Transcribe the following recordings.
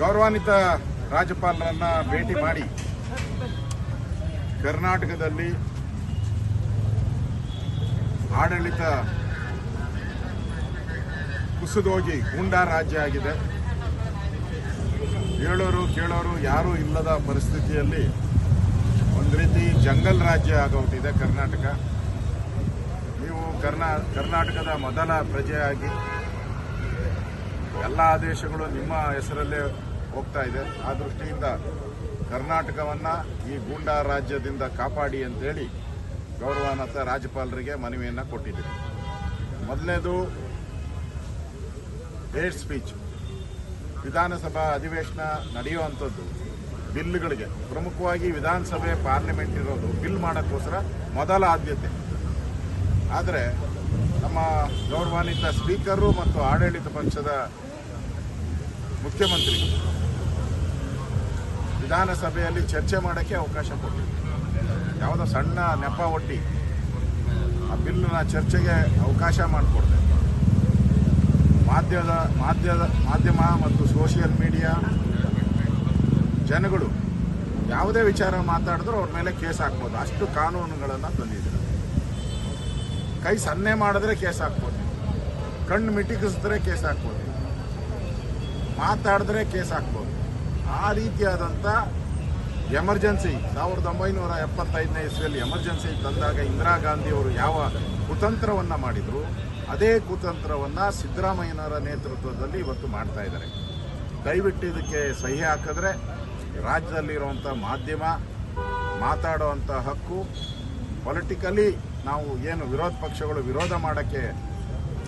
ಗೌರವಾನ್ವಿತ ರಾಜ್ಯಪಾಲರನ್ನ ಭೇಟಿ ಮಾಡಿ. ಕರ್ನಾಟಕದಲ್ಲಿ ಆಡಳಿತ ಕುಸಿದೋಗಿ ಗೂಂಡಾ ರಾಜ್ಯ ಆಗಿದೆ. ಹೇಳೋರು ಕೇಳೋರು ಯಾರೂ ಇಲ್ಲದ ಪರಿಸ್ಥಿತಿಯಲ್ಲಿ ಒಂದು ರೀತಿ ಜಂಗಲ್ ರಾಜ್ಯ ಆಗೋಗಿದೆ ಕರ್ನಾಟಕ. ಕರ್ನಾ ಕರ್ನಾಟಕದ ಮೊದಲ ಪ್ರಜೆಯಾಗಿ ಎಲ್ಲ ಆದೇಶಗಳು ನಿಮ್ಮ ಹೆಸರಲ್ಲೇ ಹೋಗ್ತಾ ಇದೆ. ಆ ದೃಷ್ಟಿಯಿಂದ ಕರ್ನಾಟಕವನ್ನ ಈ ಗೂಂಡಾ ರಾಜ್ಯದಿಂದ ಕಾಪಾಡಿ ಅಂತೇಳಿ ಗೌರವಾನ್ವಿತ ರಾಜ್ಯಪಾಲರಿಗೆ ಮನವಿಯನ್ನು ಕೊಟ್ಟಿದ್ದೀವಿ ಮೊದಲನೇದು ಏಡ್ ಸ್ಪೀಚ್. ವಿಧಾನಸಭಾ ಅಧಿವೇಶನ ನಡೆಯುವಂಥದ್ದು ಬಿಲ್ಗಳಿಗೆ ಪ್ರಮುಖವಾಗಿ ವಿಧಾನಸಭೆ ಪಾರ್ಲಿಮೆಂಟ್ ಇರೋದು ಬಿಲ್ ಮಾಡೋಕ್ಕೋಸ್ಕರ ಮೊದಲ ಆದ್ಯತೆ. ಆದರೆ ನಮ್ಮ ಗೌರವಾನ್ವಿತ ಸ್ಪೀಕರು ಮತ್ತು ಆಡಳಿತ ಪಕ್ಷದ ಮುಖ್ಯಮಂತ್ರಿ ವಿಧಾನಸಭೆಯಲ್ಲಿ ಚರ್ಚೆ ಮಾಡೋಕ್ಕೆ ಅವಕಾಶ ಕೊಟ್ಟಿದ್ರು. ಯಾವುದೋ ಸಣ್ಣ ನೆಪ ಒಟ್ಟಿ ಆ ಬಿಲ್ನ ಚರ್ಚೆಗೆ ಅವಕಾಶ ಮಾಡಿಕೊಡ್ತೇವೆ ಮಾಧ್ಯಮದ ಮಾಧ್ಯಮ ಮಾಧ್ಯಮ ಮತ್ತು ಸೋಷಿಯಲ್ ಮೀಡಿಯಾ ಜನಗಳು ಯಾವುದೇ ವಿಚಾರ ಮಾತಾಡಿದ್ರೂ ಅವ್ರ ಮೇಲೆ ಕೇಸ್ ಹಾಕ್ಬೋದು. ಅಷ್ಟು ಕಾನೂನುಗಳನ್ನು ತಂದಿದ್ದಾರೆ ಕೈ ಸನ್ನೆ ಮಾಡಿದ್ರೆ ಕೇಸ್ ಹಾಕ್ಬೋದು. ಕಣ್ಣು ಮಿಟಿಕಿಸಿದ್ರೆ ಕೇಸ್ ಹಾಕ್ಬೋದು. ಮಾತಾಡಿದ್ರೆ ಕೇಸ್ ಹಾಕ್ಬೋದು. ಆ ರೀತಿಯಾದಂಥ ಎಮರ್ಜೆನ್ಸಿ ಸಾವಿರದ ಒಂಬೈನೂರ ಎಪ್ಪತ್ತೈದನೇ ಇಸ್ವಿಯಲ್ಲಿ ಎಮರ್ಜೆನ್ಸಿ ತಂದಾಗ ಇಂದಿರಾ ಗಾಂಧಿ ಅವರು ಯಾವ ಕುತಂತ್ರವನ್ನು ಮಾಡಿದ್ರು, ಅದೇ ಕುತಂತ್ರವನ್ನು ಸಿದ್ದರಾಮಯ್ಯನವರ ನೇತೃತ್ವದಲ್ಲಿ ಇವತ್ತು ಮಾಡ್ತಾ ಇದ್ದಾರೆ. ದಯವಿಟ್ಟು ಇದಕ್ಕೆ ಸಹಿ ಹಾಕಿದ್ರೆ ರಾಜ್ಯದಲ್ಲಿರುವಂಥ ಮಾಧ್ಯಮ ಮಾತಾಡುವಂಥ ಹಕ್ಕು ಪೊಲಿಟಿಕಲಿ ನಾವು ಏನು ವಿರೋಧ ಪಕ್ಷಗಳು ವಿರೋಧ ಮಾಡೋಕ್ಕೆ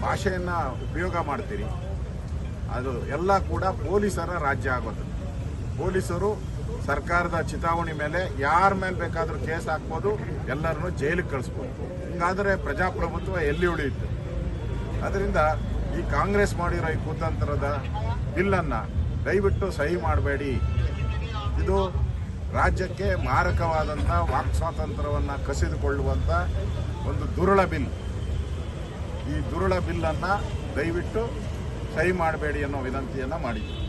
ಭಾಷೆಯನ್ನು ಉಪಯೋಗ ಮಾಡ್ತೀರಿ? ಅದು ಎಲ್ಲ ಕೂಡ ಪೊಲೀಸರ ರಾಜ್ಯ ಆಗೋದು. ಪೊಲೀಸರು ಸರ್ಕಾರದ ಚಿತಾವಣೆ ಮೇಲೆ ಯಾರ ಮೇಲೆ ಬೇಕಾದರೂ ಕೇಸ್ ಹಾಕ್ಬೋದು, ಎಲ್ಲರನ್ನು ಜೈಲಿಗೆ ಕಳಿಸ್ಬೋದು. ಹಿಂಗಾದರೆ ಪ್ರಜಾಪ್ರಭುತ್ವ ಎಲ್ಲಿ ಉಳಿಯುತ್ತೆ? ಅದರಿಂದ ಈ ಕಾಂಗ್ರೆಸ್ ಮಾಡಿರೋ ಈ ಕುತಂತ್ರದ ಬಿಲ್ಲನ್ನು ದಯವಿಟ್ಟು ಸಹಿ ಮಾಡಬೇಡಿ. ಇದು ರಾಜ್ಯಕ್ಕೆ ಮಾರಕವಾದಂಥ ವಾಕ್ ಸ್ವಾತಂತ್ರ್ಯವನ್ನು ಕಸಿದುಕೊಳ್ಳುವಂಥ ಒಂದು ದುರುಳ ಬಿಲ್. ಈ ದುರುಳ ಬಿಲ್ಲನ್ನು ದಯವಿಟ್ಟು ಸಹಿ ಮಾಡಬೇಡಿ ಅನ್ನೋ ವಿನಂತಿಯನ್ನು ಮಾಡಿದ್ವಿ.